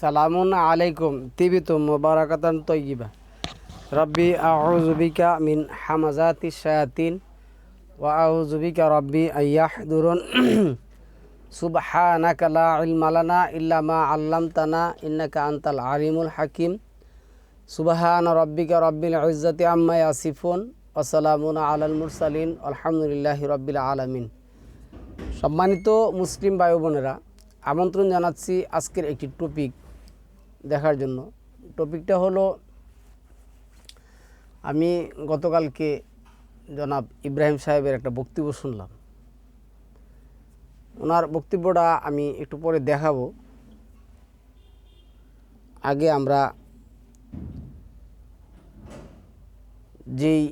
সালামুন আলাইকুম তিবিতুম মুবারাকাতান তৈয়িবা। রব্বি, আউযু বিকা মিন হামাজাতি শায়াতিন, ওয়া আউযু বিকা রব্বি আইয়াহদুরুন সুবহানাকা লা ইলমা লানা ইল্লা মা আল্লামতানা, ইন্নাকা আনতাল আলিমুল হাকিম। সুবহান রব্বিকা রব্বিল ইজ্জাতি আম্মা ইয়াসিফুন, ওয়া সালামুন আলাল মুরসালিন, আলহামদুলিল্লাহি রব্বিল আলামিন। সম্মানিত মুসলিম ভাই বোনেরা আমন্ত্রণ জানাচ্ছি আজকের একটি টপিক দেখার জন্য। টপিকটা হলো, আমি গতকালকে জনাব ইব্রাহিম সাহেবের একটা বক্তব্য শুনলাম। ওনার বক্তব্যটা আমি একটু পরে দেখাবো। আগে আমরা যেই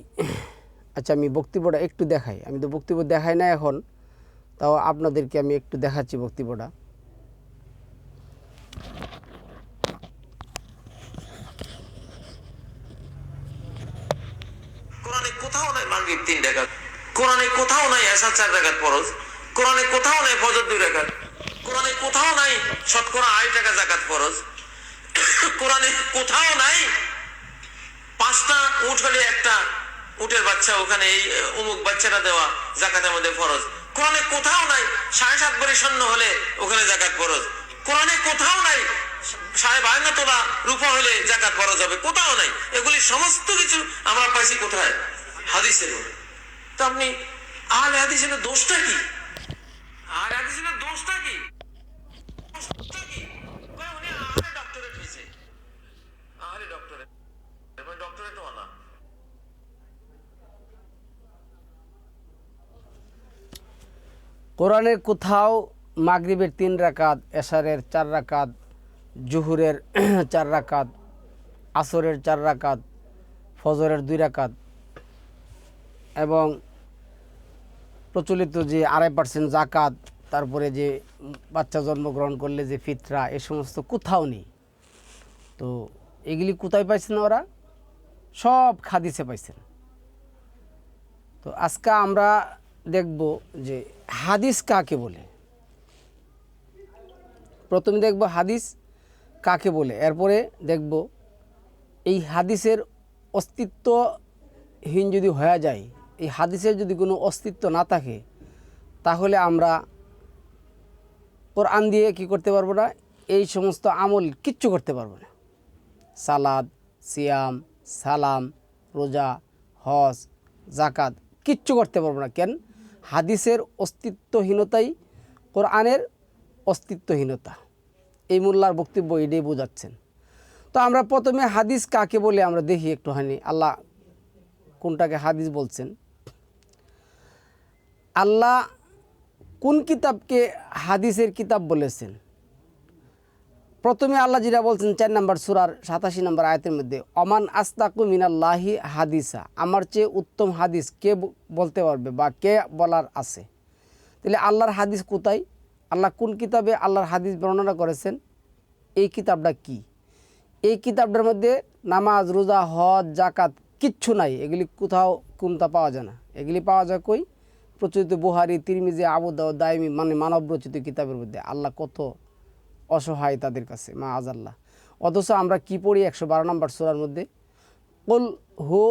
আচ্ছা আমি বক্তব্যটা একটু দেখাই। আমি তো বক্তব্য দেখাই না এখন, তাও আপনাদেরকে আমি একটু দেখাচ্ছি বক্তব্যটা কোরআনে কোথাও নাই মাগরিব তিন রাকাত কোরআনে কোথাও নাই এসা চার রাকাত ফরজ। কোরআনে কোথাও নাই ফজর দুই রাকাত কোরআনে কোথাও নাই শতকরা আড়াই টাকা জাকাত ফরজ। কোরআনে কোথাও নাই পাঁচটা উঠ হলে একটা উটের বাচ্চা, ওখানে এই অমুক বাচ্চাটা দেওয়া জাকাতের মধ্যে ফরজ। কোরআনে কোথাও নাই সাড়ে সাত বড়ি শূন্য হলে ওখানে জাকাত ফরজ। কোরআনে কোথাও নাই সাড়ে বায়ান্ন তোলা রূপা হলে জাকাত ফরজ হবে। কোথাও নাই। এগুলি সমস্ত কিছু আমরা পাইছি কোথায়? হাদিসের তো আপনি আহলে হাদিসের দোষটা কি? আহলে হাদিসের দোষটা কি? কোরআনের কোথাও মাগরিবের তিন রাকাত, এশারের চার রাকাত, জুহুরের চার রাকাত, আসরের চার রাকাত, ফজরের দুই রাকাত এবং প্রচলিত যে আড়াই পার্সেন্ট জাকাত তারপরে যে বাচ্চা জন্মগ্রহণ করলে যে ফিতরা, এ সমস্ত কোথাও নেই। তো এগুলি কোথায় পাইছেন ওরা? সব খাদিসে পাইছেন। তো আজকে আমরা দেখব যে হাদিস কাকে বলে। প্রথমে দেখব হাদিস কাকে বলে, এরপরে দেখব এই হাদিসের অস্তিত্বহীন যদি হয়ে যায় এই হাদিসের যদি কোনো অস্তিত্ব না থাকে, তাহলে আমরা কোরআন দিয়ে কি করতে পারব না? এই সমস্ত আমল কিচ্ছু করতে পারব না। সালাদ, সিয়াম, সালাম, রোজা, হজ জাকাত কিচ্ছু করতে পারব না। কেন? হাদিসের অস্তিত্বহীনতাই কোরআনের অস্তিত্বহীনতা। এই মোল্লার বক্তব্য এটাই বোঝাচ্ছেন। তো আমরা প্রথমে হাদিস কাকে বলে আমরা দেখি একটুখানি। আল্লাহ কোনটাকে হাদিস বলছেন? আল্লাহ কোন কিতাবকে হাদিসের কিতাব বলেছেন? প্রথমে আল্লাহ যেটা বলছেন, চার নম্বর সুরার সাতাশি নম্বর আয়তের মধ্যে, অমান আস্তাকু মিনাল্লাহি হাদিসা আমার চেয়ে উত্তম হাদিস কে বলতে পারবে বা কে বলার আছে? তাহলে আল্লাহর হাদিস কোথায়? আল্লাহ কোন কিতাবে আল্লাহর হাদিস বর্ণনা করেছেন? এই কিতাবটা কি? এই কিতাবটার মধ্যে নামাজ, রোজা, হজ জাকাত কিচ্ছু নাই। এগুলি কোথাও কোনটা পাওয়া যায় না। এগুলি পাওয়া যায় কই? প্রচলিত বুহারি, তিরমিজি, আবু দাউদ দাইমি মানে মানব রচিত কিতাবের মধ্যে আল্লাহ কত অসহায় তাদের কাছে মা আজাল্লাহ অথচ আমরা কি পড়ি? একশো বারো নম্বর সুরার মধ্যে, কুল হু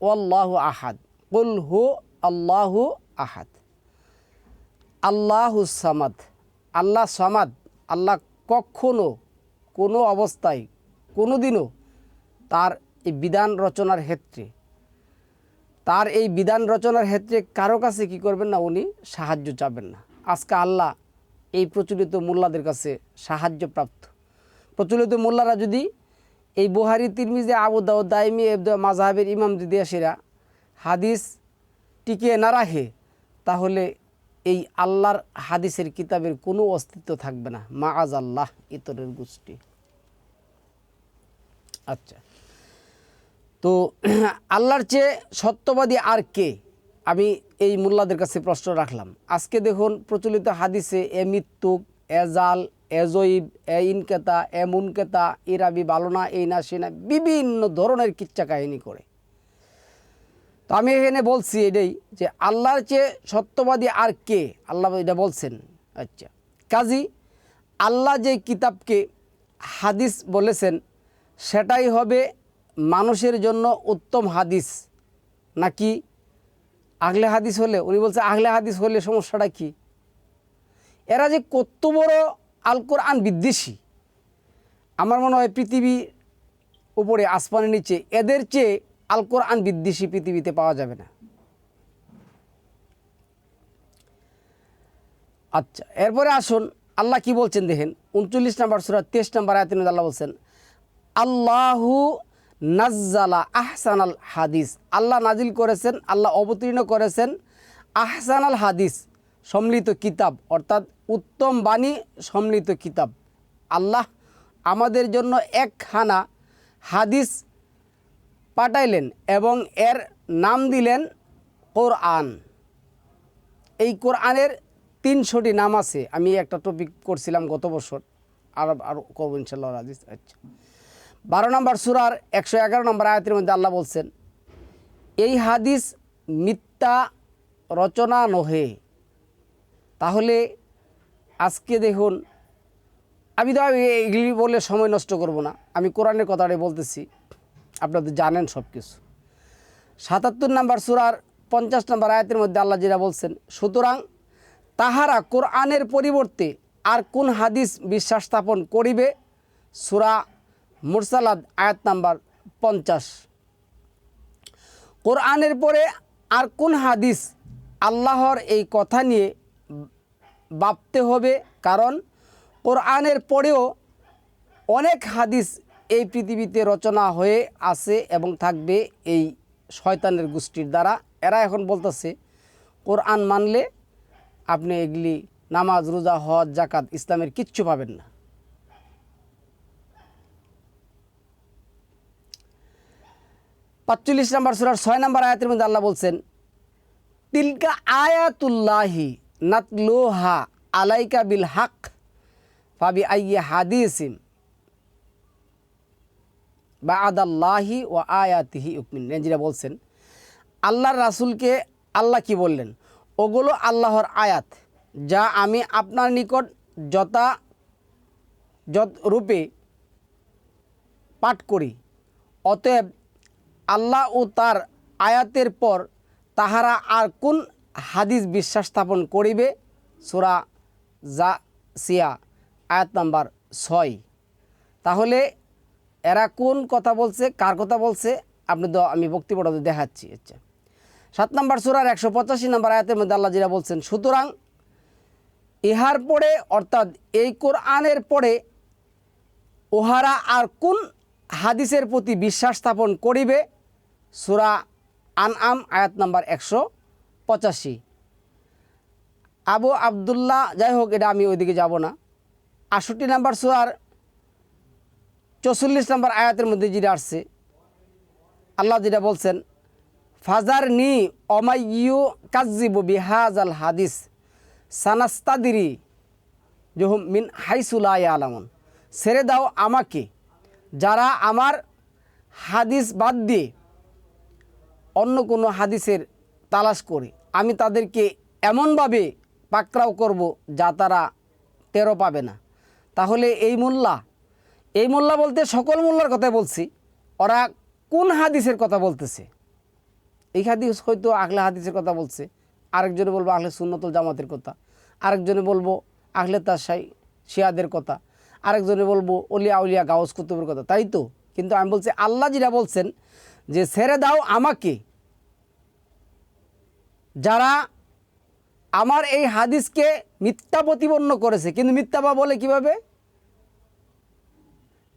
আল্লাহ আহাদ কুল হু আল্লাহ আহাদ আল্লাহ সামাদ আল্লাহ সামাদ আল্লাহ কখনো কোনো অবস্থায় কোনো দিনও তার এই বিধান রচনার ক্ষেত্রে তার এই বিধান রচনার ক্ষেত্রে কারও কাছে কি করবেন না, উনি সাহায্য চাবেন না। আজকে আল্লাহ এই প্রচলিত মোল্লাদের কাছে সাহায্য প্রাপ্ত। প্রচলিত মোল্লারা যদি এই বুহারি, তিরমিজে, আবু দাউদ দাইমি এবদ মাজাহের ইমাম যদি আসেরা, হাদিস টিকিয়ে না রাখে, তাহলে এই আল্লাহর হাদিসের কিতাবের কোনো অস্তিত্ব থাকবে না। মা আজ আল্লাহ ইতরের গোষ্ঠী। আচ্ছা। তো আল্লাহর চেয়ে সত্যবাদী আর কে? আমি এই মোল্লাদের কাছে প্রশ্ন রাখলাম। আজকে দেখুন প্রচলিত হাদিসে, এ মৃত্যুক, এ জাল, এ জয়ীব, এ ইনকেতা, এ মুনকেতা, এ রাবি ভালো না এই না সে না বিভিন্ন ধরনের কিচ্ছা কাহিনী করে। তো আমি এখানে বলছি এটাই যে আল্লাহর চেয়ে সত্যবাদী আর কে? আল্লাহ এটা বলছেন। আচ্ছা কাজী, আল্লাহ যে কিতাবকে হাদিস বলেছেন, সেটাই হবে মানুষের জন্য উত্তম হাদিস নাকি? আগলে হাদিস হলে, উনি বলছে আগলে হাদিস হলে সমস্যাটা কি? এরা যে কত বড় আল কোরআন বিদ্বেষী। আমার মনে হয় পৃথিবী উপরে, আসমানের নিচে, এদের চেয়ে আল কোরআন বিদ্বেষী পৃথিবীতে পাওয়া যাবে না। আচ্ছা এরপরে আসুন, আল্লাহ কি বলছেন দেখেন, উনচল্লিশ নাম্বার সুরা, তেইশ নাম্বার আয়াতিন আল্লাহ বলছেন, আল্লাহু নাজ্জালা আহসান আল হাদিস। আল্লাহ নাজিল করেছেন, আল্লাহ অবতীর্ণ করেছেন। আহসান আল হাদিস, সম্মিলিত কিতাব, অর্থাৎ উত্তম বাণী, সম্মিলিত কিতাব। আল্লাহ আমাদের জন্য একখানা হাদিস পাঠাইলেন এবং এর নাম দিলেন কোরআন। এই কোরআনের তিনশোটি নাম আছে। আমি একটা টপিক করছিলাম গত বছর। আর আর করব ইনশাল্লাহ আচ্ছা। বারো নম্বর সুরার একশো এগারো নম্বর আয়াতের মধ্যে আল্লাহ বলছেন, এই হাদিস মিথ্যা রচনা নহে। তাহলে আজকে দেখুন, আমি তো এগুলি বলে সময় নষ্ট করব না। আমি কোরআনের কথাটাই বলতেছি আপনাদের জানেন সব কিছু সাতাত্তর নম্বর সুরার পঞ্চাশ নম্বর আয়াতের মধ্যে আল্লাহ যেটা বলছেন, সুতরাং তাহারা কোরআনের পরিবর্তে আর কোন হাদিস বিশ্বাস স্থাপন করিবে? সুরা মুরসালাদ, আয়াত নাম্বার পঞ্চাশ। কোরআনের পরে আর কোন হাদিস আল্লাহর এই কথা নিয়ে ভাবতে হবে? কারণ কোরআনের পরেও অনেক হাদিস এই পৃথিবীতে রচনা হয়ে আছে এবং থাকবে এই শয়তানের গোষ্ঠীর দ্বারা। এরা এখন বলতেছে, কোরআন মানলে আপনি এগুলি নামাজ, রোজা, হজ জাকাত ইসলামের কিচ্ছু পাবেন না। পাঁচচল্লিশ নম্বর সুরার ছয় নম্বর আয়াতের মধ্যে আল্লাহ বলছেন, তিলকা আয়াতুল্লাহি নাতলুহা আলাইকা বিল হাক ফাবি আইয়ে হাদিসিম বা আদাল্লাহি ও আয়াতিহি উকমিন রেঞ্জিরা বলছেন, আল্লাহর রাসূলকে আল্লাহ কি বললেন? ওগুলো আল্লাহর আয়াত যা আমি আপনার নিকট যথা যত রূপে পাঠ করি। অতএব আল্লাহ ও তার আয়াতের পর তাহারা আর কোন হাদিস বিশ্বাস স্থাপন করিবে? সুরা জা সিয়া আয়াত নাম্বার ছয়। তাহলে এরা কোন কথা বলছে, কার কথা বলছে? আপনি তো আমি বক্তব্যটা দেখাচ্ছি আচ্ছা। সাত নম্বর সুরার একশো পঁচাশি নম্বর আয়াতের মধ্যে আল্লাহ যেটা বলছেন, সুতরাং ইহার পরে, অর্থাৎ এই কোরআনের পরে ওহারা আর কোন হাদিসের প্রতি বিশ্বাস স্থাপন করিবে? সুরা আনআম, আয়াত নাম্বার একশো পঁচাশি। আবু আবদুল্লাহ, যাই হোক, এটা আমি ওইদিকে যাব না। আষট্টি নাম্বার সুরার চৌচল্লিশ নম্বর আয়াতের মধ্যে যেটা আসছে, আল্লাহ যেটা বলছেন ফাজার নি অমাইয়ু কাজিবু বিহাজ আল হাদিস সানাস্তাদিরি জহুম মিন হাইসুলাই আলামন ছেড়ে দাও আমাকে, যারা আমার হাদিস বাদ দিয়ে অন্য কোনো হাদিসের তালাশ করে। আমি তাদেরকে এমনভাবে পাকড়াও করব যা তারা টেরো পাবে না। তাহলে এই মোল্লা এই মোল্লা বলতে সকল মোল্লার কথাই বলছি। ওরা কোন হাদিসের কথা বলতেছে? এই হাদিস হয়তো আহলে হাদিসের কথা বলছে। আরেকজনে বলব আহলে সুন্নতুল জামাতের কথা। আরেকজনে বলব আহলে তাসাই শিয়াদের কথা। আরেকজনে বলব অলিয়া উলিয়া গাউস কুতুবের কথা। তাই তো? কিন্তু আমি বলছি আল্লাহ যেটা বলছেন যে ছেড়ে দাও আমাকে। যারা আমার এই হাদিসকে মিথ্যা প্রতিপন্ন করেছে, কিন্তু মিথ্যা বা বলে কীভাবে?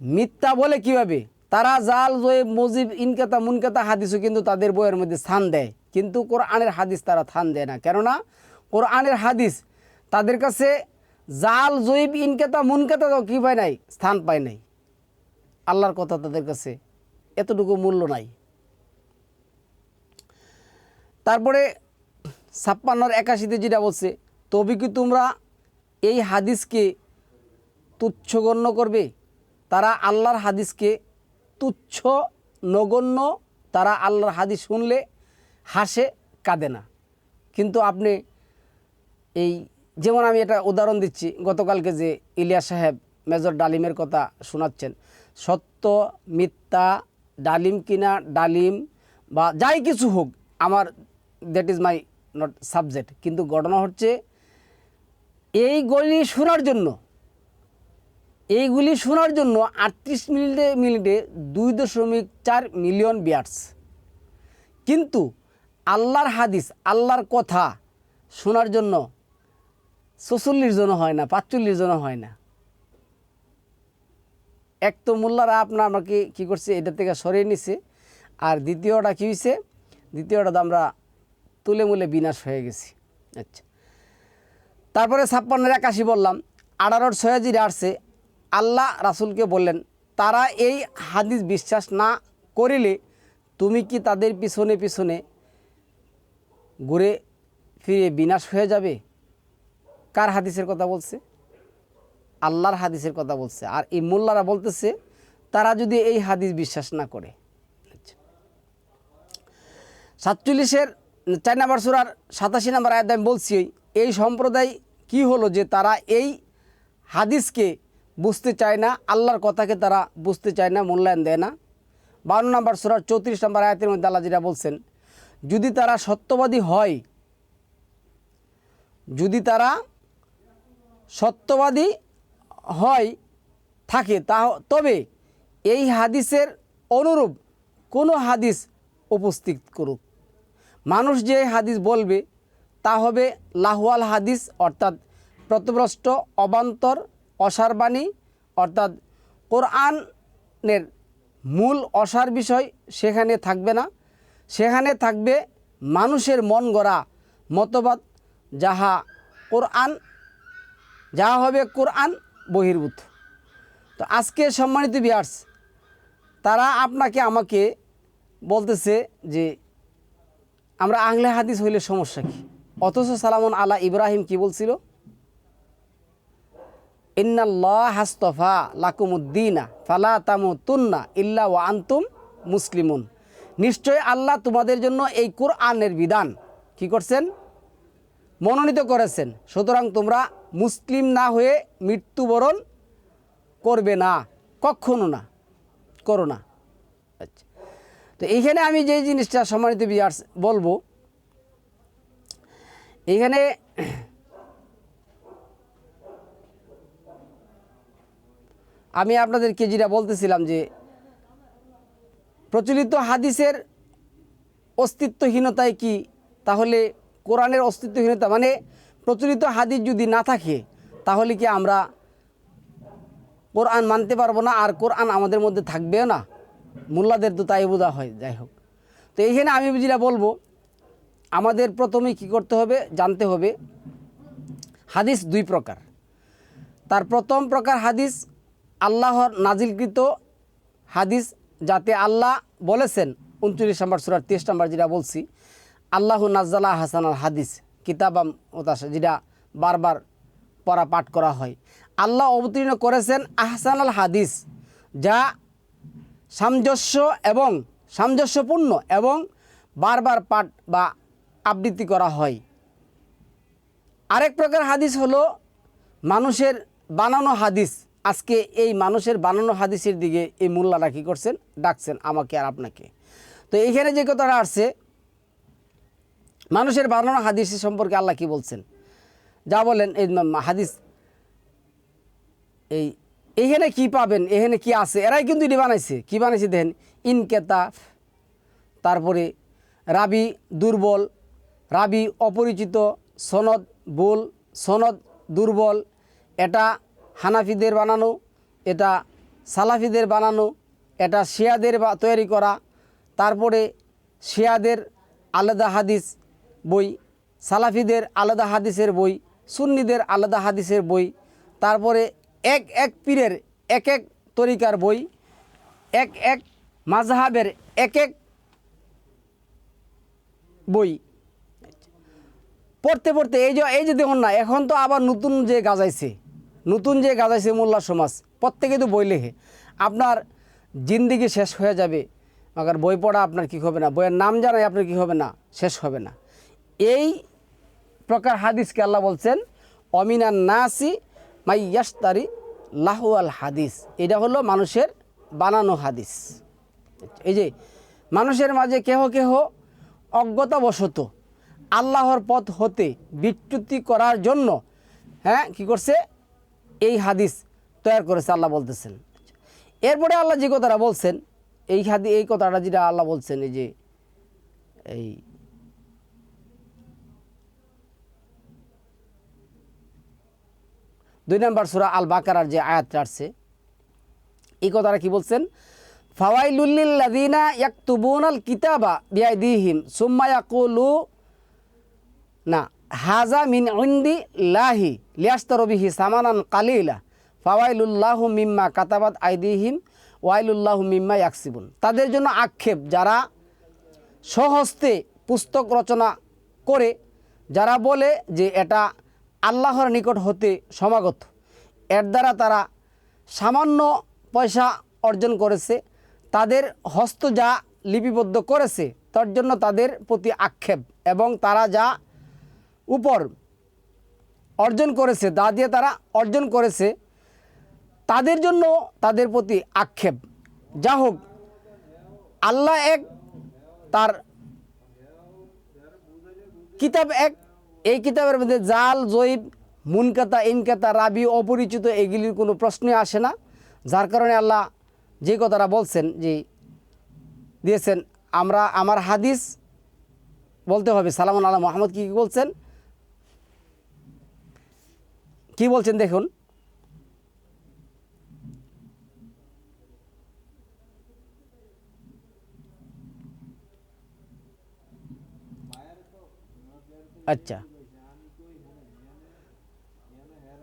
মিথ্যা বলে কীভাবে? তারা জাল জয়েব মজিব, ইনকাতা, মুনকাতা হাদিসও কিন্তু তাদের বইয়ের মধ্যে স্থান দেয়। কিন্তু কোরআনের হাদিস তারা স্থান দেয় না। কেননা কোরআনের হাদিস তাদের কাছে জাল জয়ীব ইনকাতা মুনকাতা তো কী পায় নাই? স্থান পায় নাই। আল্লাহর কথা তাদের কাছে এতটুকু মূল্য নাই। তারপরে ছাপ্পান্নর একাশিতে যেটা বলছে, তবে কি তোমরা এই হাদিসকে তুচ্ছ গণ্য করবে? তারা আল্লাহর হাদিসকে তুচ্ছ নগণ্য, তারা আল্লাহর হাদিস শুনলে হাসে, কাঁদে না। কিন্তু আপনি এই যেমন আমি এটা উদাহরণ দিচ্ছি, গতকালকে যে ইলিয়াস সাহেব মেজর ডালিমের কথা শোনাচ্ছেন, সত্য, মিথ্যা ডালিম কিনা, ডালিম বা যাই কিছু হোক, আমার that is my not subject কিন্তু ঘটনা হচ্ছে এইগুলি শোনার জন্য এইগুলি শোনার জন্য আটত্রিশ মিনিটে মিনিটে দুই দশমিক চার মিলিয়ন বিয়ার্স কিন্তু আল্লাহর হাদিস, আল্লাহর কথা শোনার জন্য চল্লিশ জন হয় না, পাঁচচল্লিশ জন হয় না। এক তো মোল্লারা আপনার আমাকে কী করছে, এটা থেকে সরিয়ে নিছে। আর দ্বিতীয়টা কী হয়েছে দ্বিতীয়টা তো আমরা তুলে মুলে বিনাশ হয়ে গেছি। আচ্ছা। তারপরে ছাপ্পান্নের একাশি বললাম, আঠারোর ছয়াজিরে আসছে, আল্লাহ রাসুলকে বললেন, তারা এই হাদিস বিশ্বাস না করিলে তুমি কি তাদের পিছনে পিছনে ঘুরে ফিরে বিনাশ হয়ে যাবে? কার হাদিসের কথা বলছে? আল্লাহর হাদিসের কথা বলছে। আর এই মোল্লারা বলতেছে, তারা যদি এই হাদিস বিশ্বাস না করে। আচ্ছা। সাতচল্লিশের চার নাম্বার সুরার সাতাশি নাম্বার আয়াত আমি বলছি, এই সম্প্রদায় কি হলো যে তারা এই হাদিসকে বুঝতে চায় না, আল্লাহর কথাকে তারা বুঝতে চায় না, মূল্যায়ন দেয় না। বান্ন নম্বর সুরার চৌত্রিশ নম্বর আয়াতের মধ্যে আল্লাহ যেটা বলছেন, যদি তারা সত্যবাদী হয়, যদি তারা সত্যবাদী হয়, থাকে, তা তবে এই হাদিসের অনুরূপ কোনো হাদিস উপস্থিত করুক। মানুষ যে হাদিস বলবে, তা হবে লাহওয়াল হাদিস, অর্থাৎ প্রতভ্রষ্ট, অবান্তর, অসারবাণী, অর্থাৎ কোরআনের মূল অসার বিষয় সেখানে থাকবে না। সেখানে থাকবে মানুষের মন গড়া মতবাদ, যাহা কোরআন, যাহা হবে কোরআন বহির্ভূত। তো আজকে সম্মানিত বিয়ার্স তারা আপনাকে, আমাকে বলতেছে যে আমরা আংলে হাদিস হইলে সমস্যা কী? অথচ সালামন আলা ইব্রাহিম কি বলছিল? ইন্নাল্লাহ হাস্তফা লাকুমুদ্দিনা ফালা তামুতুন্না ইল্লা ওয়া আন্তুম মুসলিমুন। নিশ্চয় আল্লাহ তোমাদের জন্য এই কোরআনের বিধান কি করছেন? মনোনীত করেছেন। সুতরাং তোমরা মুসলিম না হয়ে মৃত্যুবরণ করবে না, কখনো না, করো না। আচ্ছা। তো এইখানে আমি যে জিনিসটা সম্মানিত বিয়ার্স বলব, এইখানে আমি আপনাদেরকে যেটা বলতেছিলাম যে, প্রচলিত হাদিসের অস্তিত্বহীনতায় কি? তাহলে কোরআনের অস্তিত্বহীনতা মানে প্রচলিত হাদিস যদি না থাকে, তাহলে কি আমরা কোরআন মানতে পারব না? আর কোরআন আমাদের মধ্যে থাকবেও না? মোল্লাদের তো তাই বোঝা হয়, যাই হোক। তো এইখানে আমি যেটা বলব, আমাদের প্রথমে কি করতে হবে, জানতে হবে, হাদিস দুই প্রকার। তার প্রথম প্রকার হাদিস, আল্লাহর নাজিলকৃত হাদিস, যাতে আল্লাহ বলেছেন উনচল্লিশ নম্বর সুরার তেইশ নম্বর যেটা বলছি, আল্লাহ নাজ্জালা হাসান হাদিস। কিতাবাম ওতাসা, যেটা বারবার পড়া পাঠ করা হয়। আল্লাহ অবতীর্ণ করেছেন আহসান আল হাদিস, যা সামঞ্জস্য এবং সামঞ্জস্যপূর্ণ এবং বারবার পাঠ বা আবৃত্তি করা হয়। আরেক প্রকার হাদিস হলো মানুষের বানানো হাদিস। আজকে এই মানুষের বানানো হাদিসের দিকে এই মোল্লারা কী করছেন? ডাকছেন আমাকে আর আপনাকে। তো এইখানে যে কথাটা আসছে মানুষের বানানো হাদিস সম্পর্কে আল্লাহ কি বলছেন? যা বলেন, এই হাদিস, এই এখানে কি পাবেন, এখানে কি আছে? এরাই কিন্তু এটি বানাইছে। কি বানাইছে দেখেন? ইনকেতাফ তারপরে রাবি দুর্বল, রাবি অপরিচিত, সনদ বুল সনদ দুর্বল, এটা হানাফিদের বানানো, এটা সালাফিদের বানানো, এটা শিয়াদের তৈরি করা, তারপরে শিয়াদের আলাদা হাদিস বই, সালাফিদের আলাদা হাদিসের বই, সুন্নিদের আলাদা হাদিসের বই, তারপরে এক এক পীরের এক এক তরিকার বই, এক এক মাযহাবের এক এক বই। পড়তে পড়তে এই যে এই যে দেখুন না, এখন তো আবার নতুন যে গাজাইছে, নতুন যে গাজাইছে মোল্লা সমাজ, প্রত্যেকে তো বই লেখে। আপনার জিন্দিগি শেষ হয়ে যাবে আবার বই পড়া আপনার কি হবে না, বইয়ের নাম জানাই আপনার কি হবে না, শেষ হবে না। এই প্রকার হাদিসকে আল্লাহ বলছেন, অমিনান নাসি মাই ইয়াস্তারি লাহুয়াল হাদিস। এটা হলো মানুষের বানানো হাদিস। এই যে, মানুষের মাঝে কেহ কেহ অজ্ঞতাবশত আল্লাহর পথ হতে বিচ্যুতি করার জন্য হ্যাঁ কি করছে? এই হাদিস তৈরি করেছে আল্লাহ বলতেছেন। এরপরে আল্লাহ যে কথাটা বলছেন, এই হাদি, এই কথাটা যেটা আল্লাহ বলছেন, এই যে, এই দুই নম্বর সুরা আল বাকারার যে আয়াতটা আসছে, এই কথাটা কি বলছেন? ফাওয়াইলুল্লিল্লাযিনা ইয়াকতুবুনাল কিতাবা বিআইদিহিম সুম্মা ইয়াকুলু, না হাজা মিন ইন্দি লাহি লিয়াস্তারু বিহি সামানান কালিলা ফাওয়াইলুল্লাহু মিম্মা কাতাবাত আইদিহিম ওয়াইলুল্লাহু মিম্মা ইয়াকসিবুন। তাদের জন্য আক্ষেপ যারা স্বহস্তে পুস্তক রচনা করে, যারা বলে যে এটা আল্লাহর নিকট হতে সমাগত। এর দ্বারা তারা সামান্য পয়সা অর্জন করেছে, তাদের হস্ত যা লিপিবদ্ধ করেছে, তার জন্য তাদের প্রতি আক্ষেপ এবং তারা যা উপর অর্জন করেছে দা দিয়ে তারা অর্জন করেছে, তাদের জন্য তাদের প্রতি আক্ষেপ। যা হোক, আল্লাহ এক, তার কিতাব এক এই কিতাবের মধ্যে জাল জৈব মুনকাতা, ইনকাতা, রাবি অপরিচিত এগুলির কোনো প্রশ্নই আসে না। যার কারণে আল্লাহ যে কথাটা বলছেন যে, দিয়েছেন, আমরা, আমার হাদিস বলতে হবে। সালামুন আল্লাহ মোহাম্মদ কী কি বলছেন? কি বলছেন দেখুন। আচ্ছা।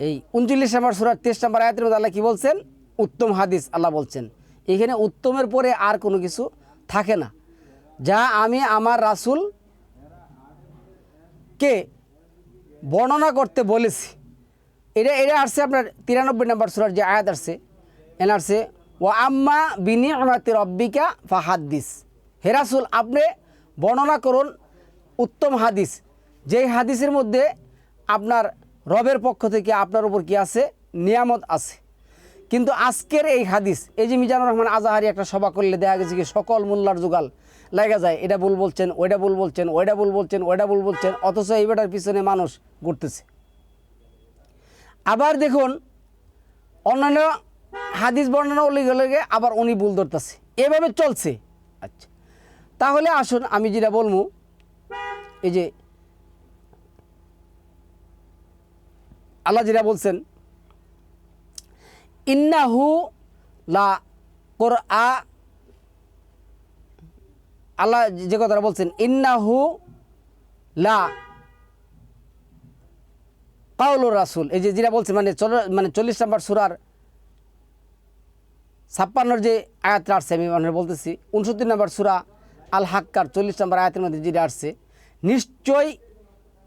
এই উনচল্লিশ নম্বর সুরার তেইশ নম্বর আয়াতের মধ্যে আল্লাহ কী বলছেন? উত্তম হাদিস আল্লাহ বলছেন। এখানে উত্তমের পরে আর কোনো কিছু থাকে না। যা আমি আমার রাসূল কে বর্ণনা করতে বলেছি। এটা এটা আসছে আপনার তিরানব্বই নম্বর সুরার যে আয়াত আসছে। এনে আসছে ও আম্মা বিনি আমাতে রব্বিকা ফাহাদ্দিস। হে রাসুল, আপনি বর্ণনা করুন উত্তম হাদিস। যেই হাদিসের মধ্যে আপনার রবের পক্ষ থেকে আপনার উপর কি আছে? নিয়ামত আছে। কিন্তু আজকের এই হাদিস, এই যে মিজানুর রহমান আজাহারি একটা সভা করলে দেখা গেছে কি সকল মোল্লার যুগাল লাগা যায়, এটা ভুল বলছেন, ওইটা ভুল বলছেন, ওইটা ভুল বলছেন, ওইটা ভুল বলছেন, অথচ এই বেটার পিছনে মানুষ ঘুরতেছে। আবার দেখুন, অন্যান্য হাদিস বর্ণনা উল্লেখ আবার উনি ভুল ধরতেছে। এভাবে চলছে। আচ্ছা তাহলে আসুন আমি যেটা বলব, এই যে আল্লাহ যেটা বলছেন, ইন্নাহু লা কোর আ আল্লাহ যে কথাটা বলছেন, ইন্নাহু লা কাউলুর রাসুল। এই যে যেটা বলছেন মানে চল মানে চল্লিশ নম্বর সুরার ছাপ্পান্নর যে আয়াতটা আসছে, আমি মানে বলতেছি উনসত্তর নম্বর সুরা আল হাক্কার চল্লিশ নম্বর আয়াতের মধ্যে যেটা আসছে নিশ্চয়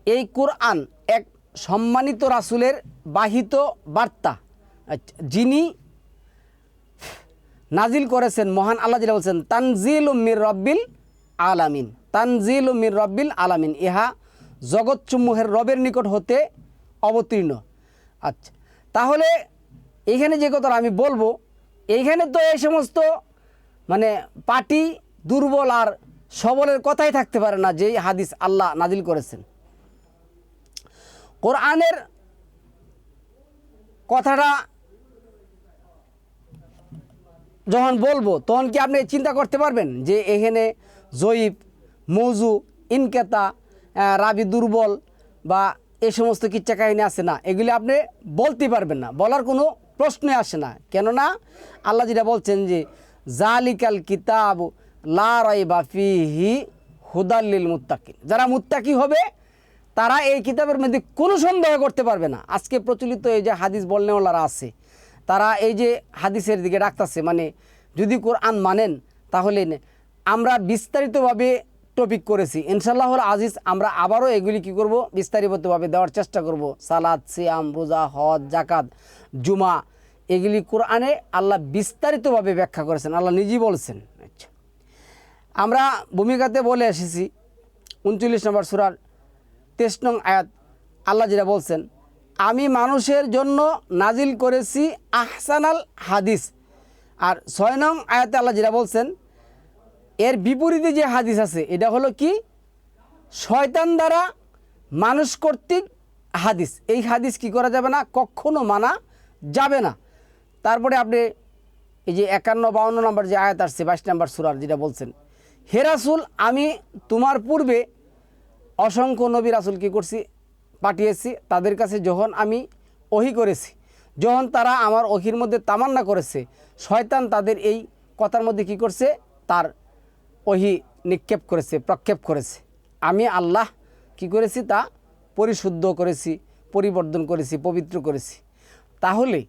এই কোরআন সম্মানিত রাসুলের বাহিত বার্তা। আচ্ছা, যিনি নাজিল করেছেন মহান আল্লাহ যেটা বলছেন তানজিল মির রব্বিল আলামিন। তানজিল মির রব্বিল আলামিন। ইহা জগৎসমূহের রবের নিকট হতে অবতীর্ণ। আচ্ছা তাহলে এইখানে যে কথা আমি বলব এইখানে তো এই সমস্ত মানে পার্টি দুর্বল আর সবলের কথাই থাকতে পারে না যেই হাদিস আল্লাহ নাজিল করেছেন। কোরআনের কথাটা যখন বলব, তখন কি আপনি চিন্তা করতে পারবেন যে এখানে জয়ীব, মৌজু, ইনকেতা রাবি দুর্বল বা এই সমস্ত কিচ্ছা কাহিনী আছে না? এগুলি আপনি বলতে পারবেন না। বলার কোনো প্রশ্নই আসে না। কেননা আল্লাহ যেটা বলছেন যে, জালিকাল কিতাব লা ফিহি হুদাল্লিল মুত্তাকিন। যারা মুত্তাকি হবে তারা এই কিতাবের মধ্যে কোনো সন্দেহ করতে পারবে না। আজকে প্রচলিত এই যে হাদিস বলনেওয়ালারা আছে, তারা এই যে হাদিসের দিকে ডাকতেছে মানে যদি কোরআন মানেন, তাহলে আমরা বিস্তারিতভাবে টপিক করেছি। ইনশাল্লাহ আজিজ, আমরা আবারও এগুলি কি করব? বিস্তারিতভাবে দেওয়ার চেষ্টা করব। সালাদ, সিয়াম, রোজা, হজ জাকাত জুমা, এগুলি কোরআনে আল্লাহ বিস্তারিতভাবে ব্যাখ্যা করেছেন। আল্লাহ নিজেই বলছেন। আচ্ছা। আমরা ভূমিকাতে বলে এসেছি, উনচল্লিশ নম্বর সুরার তেইশ নং আয়াত। আল্লাহ যেটা বলছেন, আমি মানুষের জন্য নাজিল করেছি আহসানাল হাদিস। আর ছয় নং আয়াতে আল্লাহ যেটা বলছেন, এর বিপরীতে যে হাদিস আছে, এটা হলো কি? শয়তান দ্বারা মানুষ কর্তৃক হাদিস। এই হাদিস কি করা যাবে না? কখনো মানা যাবে না। তারপরে আপনি এই যে একান্ন, বাউন্ন নম্বর যে আয়াত আসছে, বাইশ নম্বর সুরার যেটা বলছেন হেরাসুল আমি তোমার পূর্বে অসংখ্য নবী রাসুল কী করছি? পাঠিয়েছি। তাদের কাছে যখন আমি ওহি করেছি, যখন তারা আমার ওহির মধ্যে তামান্না করেছে, শয়তান তাদের এই কথার মধ্যে কি করছে? তার ওহি নিক্ষেপ করেছে, প্রক্ষেপ করেছে। আমি আল্লাহ কি করেছি? তা পরিশুদ্ধ করেছি, পরিবর্তন করেছি, পবিত্র করেছি। তাহলে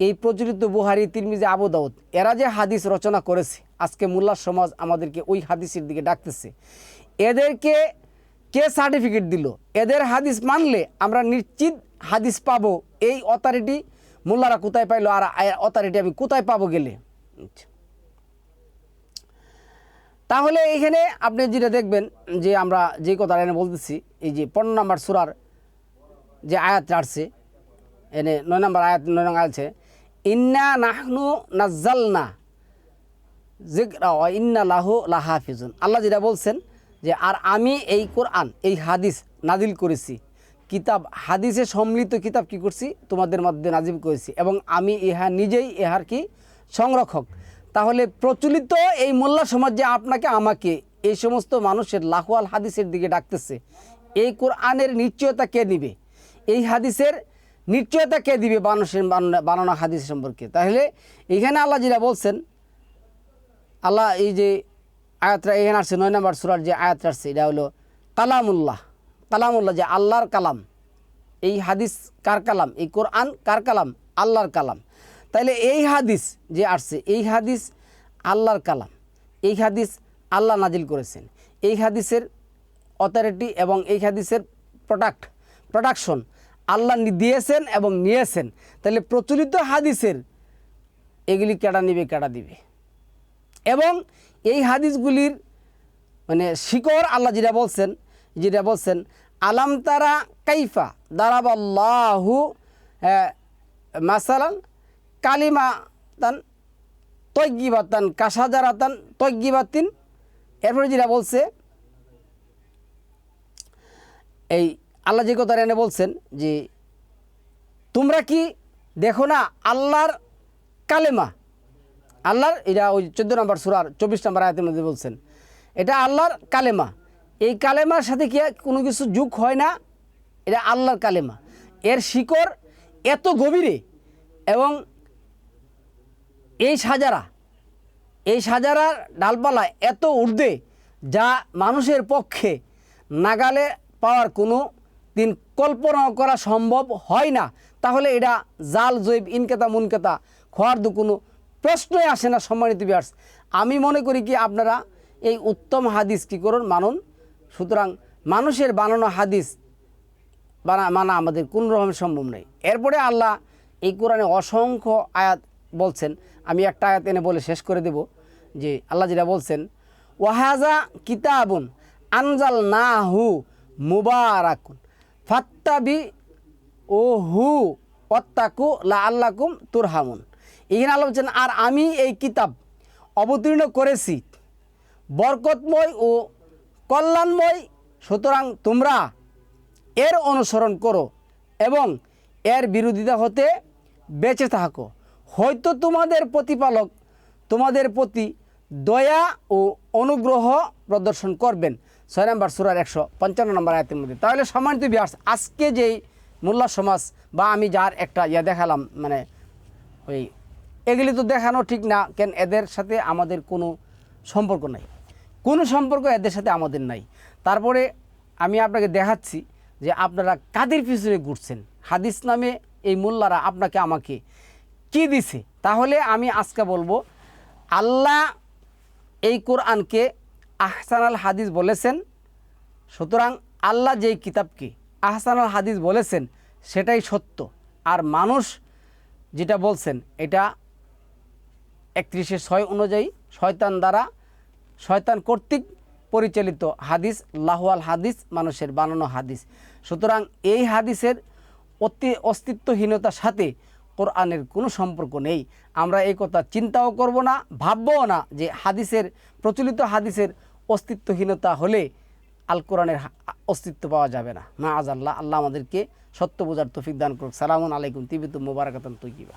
এই প্রচলিত বুহারি, তিরমিজি, আবু দাউদ, এরা যে হাদিস রচনা করেছে, আজকে মোল্লা সমাজ আমাদেরকে ওই হাদিসের দিকে ডাকতেছে। এদেরকে কে সার্টিফিকেট দিল? এদের হাদিস মানলে আমরা নিশ্চিত হাদিস পাবো। এই অথরিটি মোল্লারা কোথায় পাইলো আর অথরিটি আমি কোথায় পাবো গেলে? আচ্ছা। তাহলে এইখানে আপনি যেটা দেখবেন যে আমরা যে কথা এনে বলতেছি, এই যে পনেরো নম্বর সুরার যে আয়াত আসছে, এনে নয় নম্বর আয়াত নয় নম্বর আছে, ইন্না নাহনু নাজ্জালনা ওয়া ইন্না লাহু লাহাফিজুন। আল্লাহ যেটা বলছেন যে আর আমি এই কোরআন, এই হাদিস নাজিল করেছি। কিতাব, হাদিসে সম্মিলিত কিতাব কি করছি? তোমাদের মধ্যে নাজিল করেছি এবং আমি ইহা নিজেই ইহার কি? সংরক্ষক। তাহলে প্রচলিত এই মোল্লা সমাজ যে আপনাকে আমাকে, এই সমস্ত মানুষের লাহওয়াল হাদিসের দিকে ডাকতেছে, এই কোরআনের নিশ্চয়তা কে নিবে এই হাদিসের নিশ্চয়তা কে দিবে মানুষের বানানো হাদিস সম্পর্কে? তাহলে এখানে আল্লাহ যেটা বলছেন, আল্লাহ এই যে আয়াতটা এখানে আসছে, নয় নম্বর সুরার যে আয়াতটা আসছে, এটা হলো কালামুল্লাহ। কালামুল্লাহ যে আল্লাহর কালাম। এই হাদিস কার কালাম? এই কোরআন কার কালাম? আল্লাহর কালাম। তাইলে এই হাদিস যে আসছে, এই হাদিস আল্লাহর কালাম। এই হাদিস আল্লাহ নাজিল করেছেন। এই হাদিসের অথরিটি এবং এই হাদিসের প্রোডাক্ট প্রোডাকশন আল্লাহ দিয়েছেন এবং নিয়েছেন। তাহলে প্রচলিত হাদিসের এগুলি কেডা নিবে, কেডা দিবে? এবং এই হাদিসগুলির মানে শিকড় আল্লাহ যেটা বলছেন যেটা বলছেন, আলাম তারা কাইফা দারাবাল্লাহু মাসালান কালিমা তান তৈগিবাতান কাসাজারাতান তৈগিবাতিন এরপরে যেটা বলছে, এই আল্লাহ যে কথা এনে বলছেন যে, তোমরা কি দেখো না আল্লাহর কালেমা? আল্লাহর, এটা ওই চোদ্দ নম্বর সুরার চব্বিশ নম্বর আয়াতের মধ্যে বলছেন। এটা আল্লাহর কালেমা। এই কালেমার সাথে কি কোনো কিছু যুগ হয় না? এটা আল্লাহর কালেমা। এর শিকড় এত গভীরে এবং এই সাজারা, এই সাজারার ডালপালা এত ঊর্ধ্বে যা মানুষের পক্ষে নাগালে পাওয়ার কোনো দিন কল্পনা করা সম্ভব হয় না। তাহলে এটা জাল, জৈব, ইনকেতা, মুনকেতা খোয়ার দু কোনো প্রশ্নই আসে না সম্মানিত বিয়ার্স আমি মনে করি কি আপনারা এই উত্তম হাদিস কী করুন, মানুন। সুতরাং মানুষের বানানো হাদিস বানা, মানা আমাদের কোন রকমের সম্ভব নেই। এরপরে আল্লাহ এই কোরআনে অসংখ্য আয়াত বলছেন। আমি একটা আয়াত এনে বলে শেষ করে দেব যে আল্লাহ যেটা বলছেন, ওয়াহাজা কিতাবুন আনজাল না হু মুবারাকুন ফাত্তাবি ও হু অত্তাকু লা আল্লাকুম তুরহামুন। এখানে আল্লাহ বলছেন আর আমি এই কিতাব অবতীর্ণ করেছি। বরকতময় ও কল্যাণময়, সুতরাং তোমরা এর অনুসরণ করো এবং এর বিরোধিতা হতে বেঁচে থাকো। হয়তো তোমাদের প্রতিপালক তোমাদের প্রতি দয়া ও অনুগ্রহ প্রদর্শন করবেন। ছয় নম্বর সুরার একশো পঞ্চান্ন নম্বর আয়তের মধ্যে। তাহলে সম্মানিত বিহার আজকে যেই মোল্লা সমাজ বা আমি যার একটা ইয়া দেখালাম মানে ওই এগুলি তো দেখানো ঠিক না, কেন এদের সাথে আমাদের কোনো সম্পর্ক নাই। কোনো সম্পর্ক এদের সাথে আমাদের নাই। তারপরে আমি আপনাকে দেখাচ্ছি যে আপনারা কাদের পিছনে ঘুরছেন। হাদিস নামে এই মোল্লারা আপনাকে আমাকে কি দিছে? তাহলে আমি আজকে বলব, আল্লাহ এই কোরআনকে আহসানাল হাদিস বলেছেন, সুতরাং আল্লাহ যেই কিতাবকে আহসানাল হাদিস বলেছেন, সেটাই সত্য। আর মানুষ যেটা বলছেন, এটা একত্রিশে ছয় অনুযায়ী শয়তান দ্বারা শয়তান কর্তৃক পরিচালিত হাদিস, লাহওয়াল হাদিস, মানুষের বানানো হাদিস। সুতরাং এই হাদিসের অতি অস্তিত্বহীনতার সাথে কোরআনের কোনো সম্পর্ক নেই। আমরা এই কথা চিন্তাও করব না, ভাববও না যে হাদিসের, প্রচলিত হাদিসের অস্তিত্বহীনতা হলে আল কোরআনের অস্তিত্ব পাওয়া যাবে না। মা আজ আল্লাহ আল্লাহ আমাদেরকে সত্য বোঝার তৌফিক দান করুক। সালামুন আলাইকুম, তিবিতু মোবারকাতান তৈকিবা